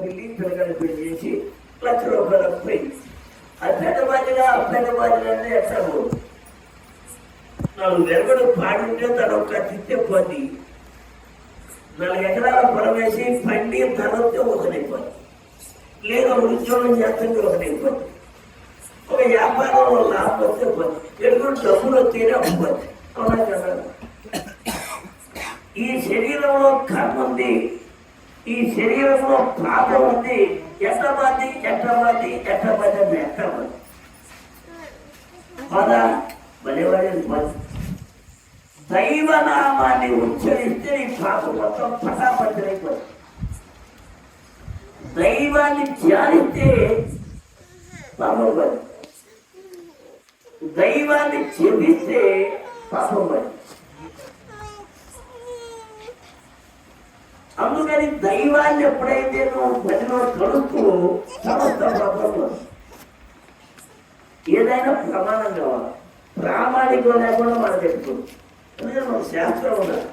Building పిల్లగాడు పెళ్ళి చేసి లక్ష రూపాయలకు పోయింది అది పెద్ద బాధ్యత ఆ పెద్ద బాధ్యత అంటే ఎట్లా నాలుగు వెరగడు పాడింటే తన ఒక తిట్టే పోతి నాలుగు ఎకరాల పొలం వేసి పండి తర్వాత ఒకటైపోతుంది లేదా ఉద్యోగం చేస్తుంటే ఒకటైపోతుంది ఒక వ్యాపారంలో లాభం వస్తే పోతుంది ఎడుగుడు డబ్బులు వస్తేనే అమ్ముకోద్ది అవునా కదా? ఈ శరీరంలో కర్మ ఉంది. ఈ శరీరంలో పాపం ఉంది. ఎట్టబాది ఎట్టబాది ఎట్టబాది అని ఎట్టబాది పద బలివాడి పద దైవనామాన్ని ఉచ్చరిస్తే నీ పాపం మొత్తం పటాపంచలైపోతుంది దైవాన్ని ధ్యానిస్తే పాపం పది దైవాన్ని చెబిస్తే పాపం పది అందుకని దైవాన్ని ఎప్పుడైతే నువ్వు పదిలో కడుపు సమస్త ప్రపంచం ఏదైనా ప్రమాణం కావాలి. ప్రామాణికం లేకుండా మనం చెప్పుకోవచ్చు ఎందుకంటే మన శాస్త్రం ఉన్నది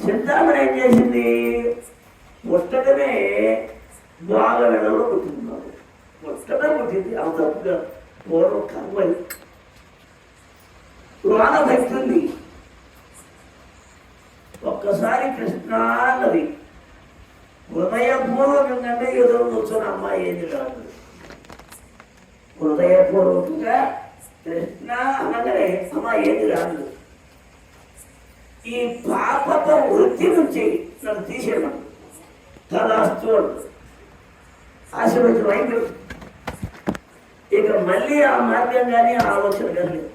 సిద్ధాంతం ఏం చేసింది? పుట్టడమే బాగా వెడలో పుట్టింది పుట్టడం పుట్టింది ఆ తప్పుగా పూర్వం కర్మ లోన భక్తి ఉంది ఒక్కసారి కృష్ణ అన్నది హృదయపూర్వకంగానే ఎదురు ఏదో కూర్చొని అమ్మాయి ఏది కాదు. హృదయపూర్వకంగా కృష్ణ అనగానే అమ్మాయి ఏది రాదు ఈ పాపపు వృత్తి నుంచి నన్ను తీసేయమని. తదాస్తు ఆశీర్వచనం అయిపోయింది. ఇక మళ్ళీ ఆ మార్గం కానీ ఆలోచన కానీ లేదు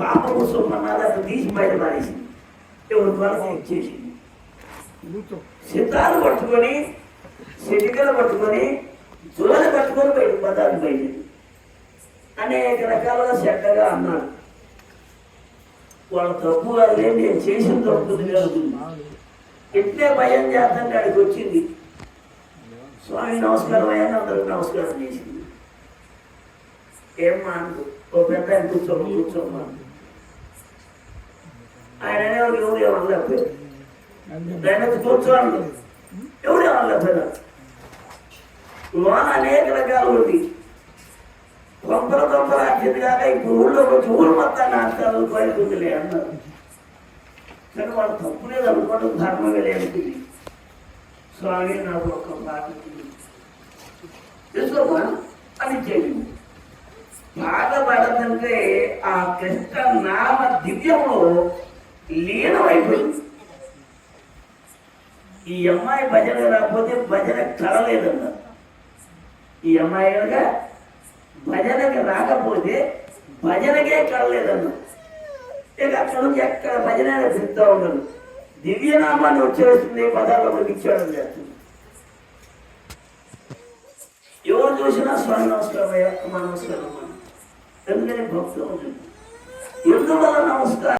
పాప కోసం సొమ్మన్నది అక్కడ తీసి బయట పారేసింది. ఎవరి ద్వారా ఇచ్చేసింది సిద్ధాలు పట్టుకొని సిటికలు పట్టుకొని జోలు పట్టుకొని బయట పదాలు బయట అనేక రకాలుగా చెడ్డగా అన్నాడు. వాళ్ళ తప్పు కాదులే నేను చేసిన తప్పు జరుగుతుంది ఎట్లే భయం చేద్దాం కాడికి వచ్చింది. స్వామి నమస్కారం అయ్యాను అందరికి నమస్కారం చేసింది. ఏం మానదు ఓ పెద్ద ఆయన కూర్చోమ్మ కూర్చోమ్మా ఆయన అనేవాడు ఎవరు ఏమనలేకపోయారు ఆయన కూర్చోండి ఎవరు ఏమనలేకపోయారు లోన అనేక రకాలు ఉంది. కొంపల కొంపల అర్జెంట్ కాక ఇప్పుడు ఊళ్ళో వచ్చి ఊరు మొత్తాన్ని అంటారు బయలుకుందిలే అన్నారు. కానీ వాళ్ళు తప్పు లేదు అనుకోవడం ధర్మమే లేదు. స్వామి నాకు ఒక బాధ తెలుసుకోమా అని చెప్పి బాధపడదంటే ఆ కృష్ణ నామ దివ్యంలో లీనమైపోయింది ఈ అమ్మాయి భజన రాకపోతే భజన కలలేదన్న. ఈ అమ్మాయి కనుక భజనకి రాకపోతే భజనకే కలలేదన్న. ఇక అక్కడ నుంచి ఎక్కడ భజన చెప్తా ఉండదు దివ్యనామాన్ని వచ్చేస్తుంది పదాలకు ఇచ్చేయడం చేస్తుంది ఎవరు చూసినా స్వామి నమస్కారం అయ్యా నమస్కారం అమ్మ. ఎందుకని భక్తులు ఉంటుంది ఎందువల్ల నమస్కారం?